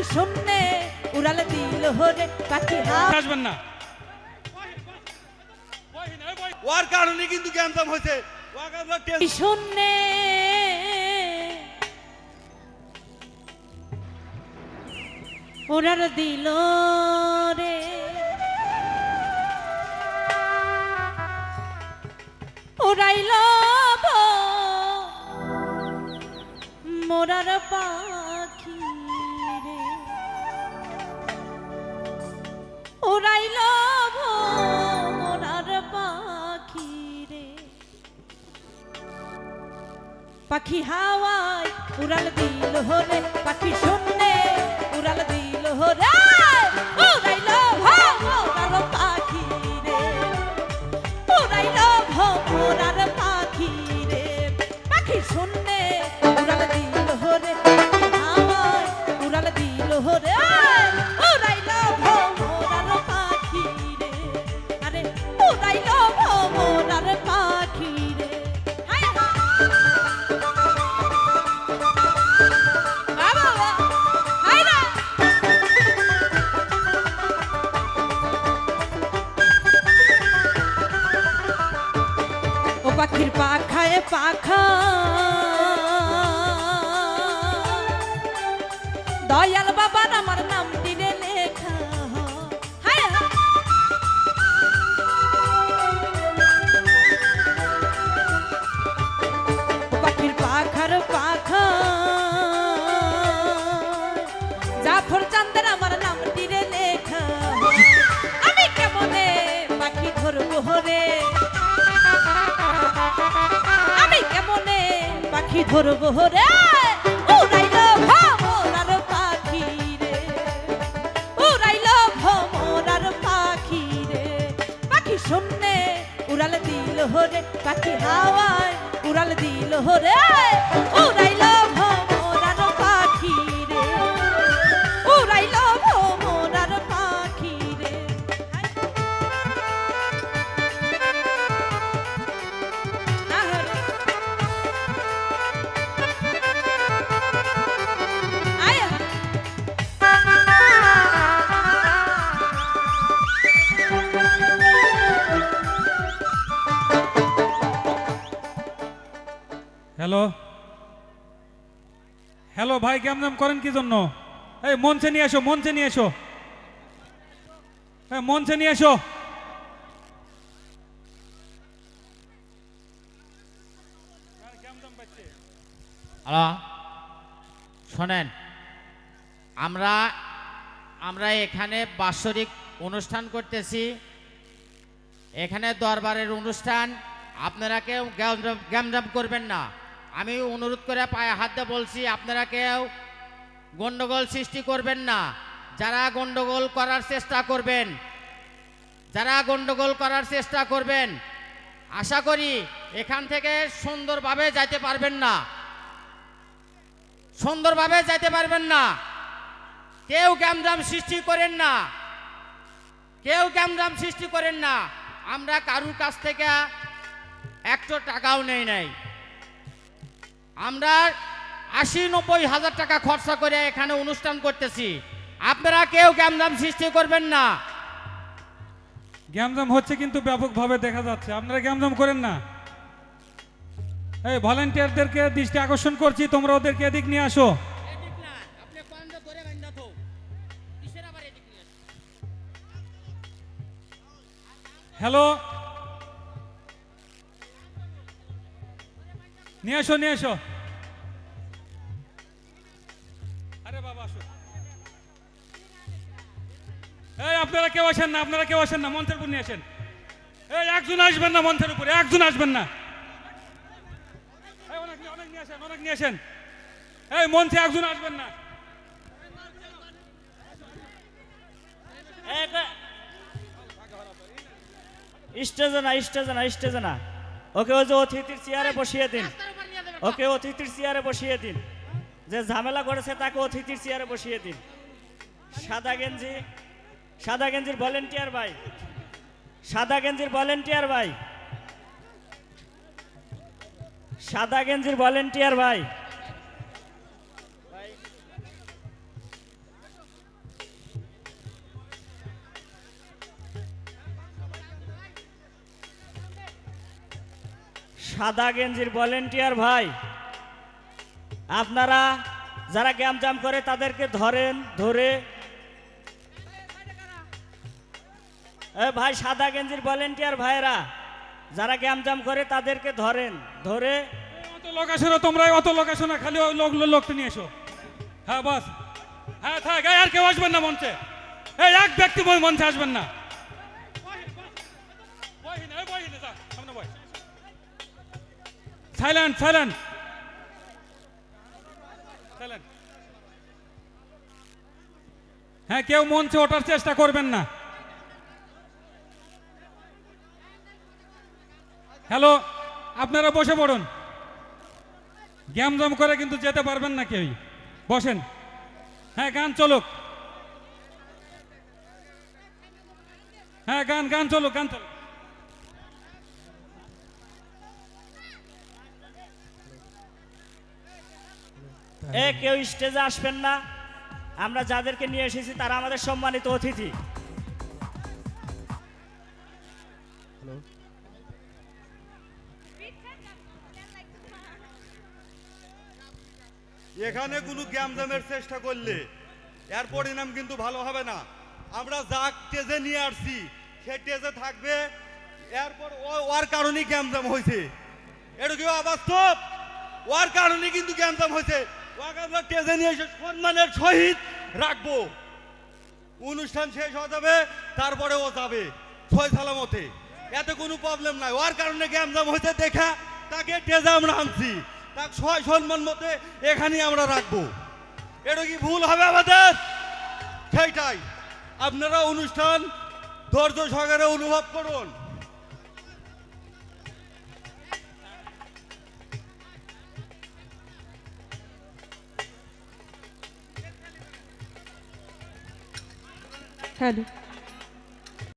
পাখি শূন্যে উড়াল দিল হরে পাখি আসবেন না। ওর কারণে কিন্তু গ্যাঞ্জাম হয়েছে। শূন্যে উড়াল দিল রে। উড়াইল মোরার পাখি পাখি হাওয়ায় উড়াল দিল হরে পাখি শূন্যে উড়াল দিল হরে পাখির পাখায় পাখা। দয়াল বাবার পাখি ধরবো রে উড়াইল ভমরার পাখি রে উড়াইল ভমরার পাখি রে উড়াল দিল হরে পাখি হাওয়ায় উড়াল দিল হরে উড়াইল হ্যালো? হ্যালো ভাই, কেমন করেন কি জন্য? এই, মঞ্চে নিয়ে এসো, মঞ্চে নিয়ে এসো। হ্যাঁ মঞ্চে নিয়ে এসো। শোনেন, আমরা আমরা এখানে বাৎসরিক অনুষ্ঠান করতেছি। এখানে দরবারের অনুষ্ঠান, আপনারা কেউ গ্যামজাম করবেন না। আমি অনুরোধ করে পায়ে হাত দিয়ে বলছি, আপনারা কেউ গন্ডগোল সৃষ্টি করবেন না। যারা গন্ডগোল করার চেষ্টা করবেন, যারা গন্ডগোল করার চেষ্টা করবেন, আশা করি এখান থেকে সুন্দরভাবে যাইতে পারবেন না। সুন্দরভাবে যাইতে পারবেন না। কেউ গ্যামজাম সৃষ্টি করেন না। কেউ গ্যামজাম সৃষ্টি করেন না। আমরা কারুর কাছ থেকে একশো টাকাও নেই নাই। আমরা আশি নব্বই হাজার টাকা খরচা করে এখানে অনুষ্ঠান করতেছি। আপনারা কেউ গ্যামজাম সৃষ্টি করবেন না। গ্যামজাম হচ্ছে কিন্তু ব্যাপকভাবে দেখা যাচ্ছে। আপনারা গ্যামজাম করেন না। এই ভলেন্টিয়ারদেরকে দৃষ্টি আকর্ষণ করছি তোমরা ওদেরকে এদিক নিয়ে আসো। হ্যালো? নিয়ে এসো নিয়ে এসো আপনারা কেউ আসেন না, আপনারা কেউ আসেন না, মঞ্চের উপর নিয়ে আসেন। এই একজন আসবেন না মঞ্চের উপরে, একজন আসবেন না। অনেক নিয়ে আসেন, অনেক নিয়ে আসেন। এই মঞ্চে একজন আসবেন না। স্টেজে না স্টেজে না স্টেজে না ওকে, ওই যে অতিথির চেয়ারে বসিয়ে দিন। ওকে, অতিথির চেয়ারে বসিয়ে দিন। যে ঝামেলা করেছে তাকে অতিথির চেয়ারে বসিয়ে দিন। সাদা গেঞ্জি সাদা গেঞ্জির ভলেন্টিয়ার ভাই। সাদা গেঞ্জির ভলেন্টিয়ার ভাই। সাদা গেঞ্জির ভলেন্টিয়ার ভাই। সাদা গেঞ্জির ভলেন্টিয়ার ভাই। আপনারা যারা গ্যাম জাম করে তাদেরকে ধরেন, ধরে ভাই সাদা গেঞ্জির ভলেন্টিয়ার ভাইরা যারা গ্যাম জাম করে তাদেরকে ধরেন, ধরে। অত তোমরা অত লোক লোকটা নিয়ে এসো। হ্যাঁ বাস। হ্যাঁ থাক আর কেউ আসবেন না এক না। হ্যাঁ কেউ মঞ্চে ওঠার চেষ্টা করবেন না। হ্যালো, আপনারা বসে পড়ুন। গ্যাম জাম করে কিন্তু যেতে পারবেন না কেউই। বসেন। হ্যাঁ গান চলুক। হ্যাঁ গান গান চলুক গান চলুক। এ, কেউ স্টেজে আসবেন না। আমরা যাদেরকে নিয়ে এসেছি, তারা আমাদের সম্মানিত অতিথি। এখানে কোনো গ্যামজামের চেষ্টা করলে এর পরিণাম কিন্তু ভালো হবে না। আমরা যা টেজে নিয়ে আসছি, সে টেজে থাকবে, এরপর ওর কারণেই গ্যামজাম হয়েছে। এটা কি অবাস্তব? ওর কারণে কিন্তু গ্যামজাম হয়েছে। ওকে আমরা টেজে নিয়ে এসে সম্মানের সহিত রাখব। অনুষ্ঠান শেষ হয়ে যাবে, তারপরে ও যাবে ছয় সালামতে এতে কোনো প্রবলেম নাই। ওর কারণে গ্যামজাম হয়েছে, দেখা, তাকে টেজে আমরা আনছি। তাকে ছয় সম্মান মতে এখানেই আমরা রাখব। এটা কি ভুল হবে আমাদের? সেইটাই। আপনারা অনুষ্ঠান ধৈর্য সহকারে অনুভব করুন। হ্যালো।